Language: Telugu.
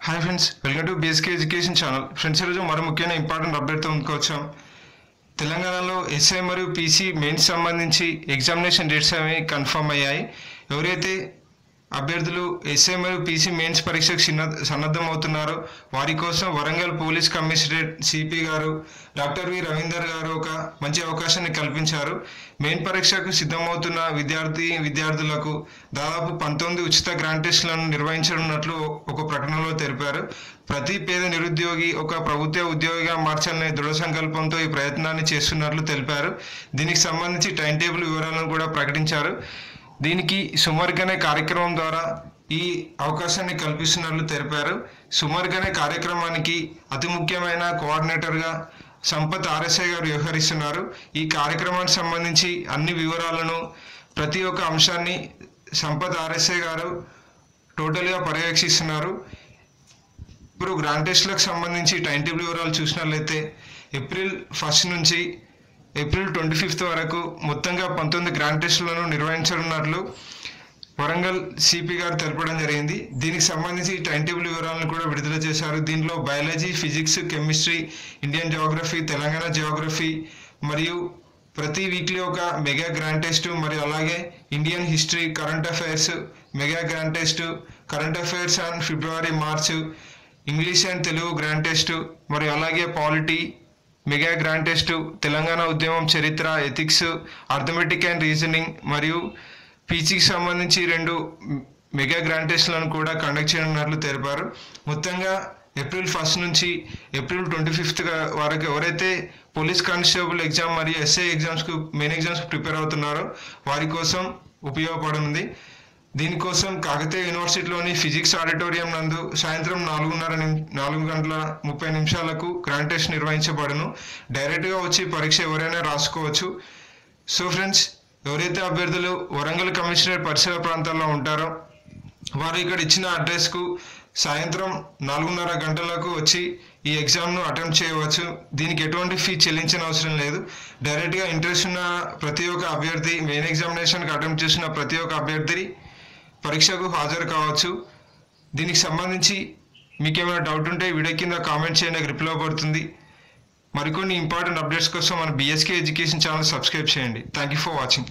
Hi friends welcome to BSK education channel friends ఈరోజు మరో ముఖ్యమైన ఇంపార్టెంట్ అప్డేట్తో ముందుకు వచ్చాం తెలంగాణలో ఎస్ఐ మరియు పీసీ మెయిన్స్ సంబంధించి ఎగ్జామినేషన్ డేట్స్ అవి కన్ఫర్మ్ అయ్యాయి. ఎవరైతే అభ్యర్థులు ఎస్ఐ మరియు పీసీ మెయిన్స్ పరీక్షకు సన్నద్ధం అవుతున్నారు వారి కోసం Warangal police commissionerate CP garu doctor V. Ravinder garu ఒక మంచి అవకాశాన్ని కల్పించారు. మెయిన్ పరీక్షకు సిద్ధమవుతున్న విద్యార్థి విద్యార్థులకు దాదాపు పంతొమ్మిది ఉచిత గ్రాండ్ టెస్టులను నిర్వహించనున్నట్లు ఒక ప్రకటనలో తెలిపారు. ప్రతి పేద నిరుద్యోగి ఒక ప్రభుత్వ ఉద్యోగిగా మార్చాలనే దృఢ సంకల్పంతో ఈ ప్రయత్నాన్ని చేస్తున్నట్లు తెలిపారు. దీనికి సంబంధించి టైం టేబుల్ వివరాలను కూడా ప్రకటించారు. దీనికి సుమర్గ్ కార్యక్రమం ద్వారా ఈ అవకాశాన్ని కల్పిస్తున్నట్లు తెలిపారు. సుమర్గ్ కార్యక్రమానికి అతి ముఖ్యమైన కోఆర్డినేటర్గా సంపత్ ఆర్ఎస్ఐ గారు వ్యవహరిస్తున్నారు. ఈ కార్యక్రమానికి సంబంధించి అన్ని వివరాలను ప్రతి ఒక్క అంశాన్ని సంపత్ ఆర్ఎస్ఐ గారు టోటల్గా పర్యవేక్షిస్తున్నారు. ఇప్పుడు గ్రాండ్ టెస్ట్లకు సంబంధించి టైం టేబుల్ వివరాలు చూసినట్లయితే ఏప్రిల్ ఫస్ట్ నుంచి ఏప్రిల్ ట్వంటీ ఫిఫ్త్ వరకు మొత్తంగా పంతొమ్మిది గ్రాండ్ టెస్టులను నిర్వహించనున్నట్లు వరంగల్ సిపి గారు తెలపడం జరిగింది. దీనికి సంబంధించి టైం టేబుల్ వివరాలను కూడా విడుదల చేశారు. దీనిలో biology physics chemistry Indian geography Telangana geography మరియు ప్రతి వీక్లీ ఒక మెగా గ్రాండ్ టెస్ట్ మరియు అలాగే Indian history current affairs mega grand test current affairs and February March English and Telugu grand test మరియు అలాగే polity mega grand test Telangana ఉద్యమం చరిత్ర ఎథిక్స్ అర్థమెటిక్ అండ్ రీజనింగ్ మరియు పీచీకి సంబంధించి రెండు మెగా గ్రాండ్ టెస్ట్లను కూడా కండక్ట్ చేయనున్నట్లు తెలిపారు. మొత్తంగా ఏప్రిల్ ఫస్ట్ నుంచి ఏప్రిల్ ట్వంటీ ఫిఫ్త్ వరకు ఎవరైతే పోలీస్ కానిస్టేబుల్ ఎగ్జామ్ మరియు ఎస్ఐ ఎగ్జామ్స్కు మెయిన్ ఎగ్జామ్స్కి ప్రిపేర్ అవుతున్నారో వారి కోసం ఉపయోగపడనుంది. దీనికోసం కాకతీయ యూనివర్సిటీలోని ఫిజిక్స్ ఆడిటోరియం నందు సాయంత్రం నాలుగున్నర నాలుగు గంటల ముప్పై నిమిషాలకు గ్రాండ్ టెస్ట్ నిర్వహించబడును. డైరెక్ట్గా వచ్చి పరీక్ష ఎవరైనా రాసుకోవచ్చు. సో ఫ్రెండ్స్ ఎవరైతే అభ్యర్థులు వరంగల్ కమిషనర్ పరిసర ప్రాంతాల్లో ఉంటారో వారు ఇక్కడ ఇచ్చిన అడ్రస్కు సాయంత్రం నాలుగున్నర గంటలకు వచ్చి ఈ ఎగ్జామ్ను అటెంప్ట్ చేయవచ్చు. దీనికి ఎటువంటి ఫీ చెల్లించిన అవసరం లేదు. డైరెక్ట్గా ఇంట్రెస్ట్ ఉన్న ప్రతి ఒక్క అభ్యర్థి మెయిన్ ఎగ్జామినేషన్కి అటెంప్ట్ చేసిన ప్రతి ఒక్క అభ్యర్థి పరీక్షకు హాజరు కావచ్చు. దీనికి సంబంధించి మీకు ఏమైనా డౌట్ ఉంటే వీడియో కింద కామెంట్ చేయండి రిప్లై పడుతుంది. మరికొన్ని ఇంపార్టెంట్ అప్డేట్స్ కోసం మన బీఎస్కే ఎడ్యుకేషన్ ఛానల్ సబ్స్క్రైబ్ చేయండి. Thank you for watching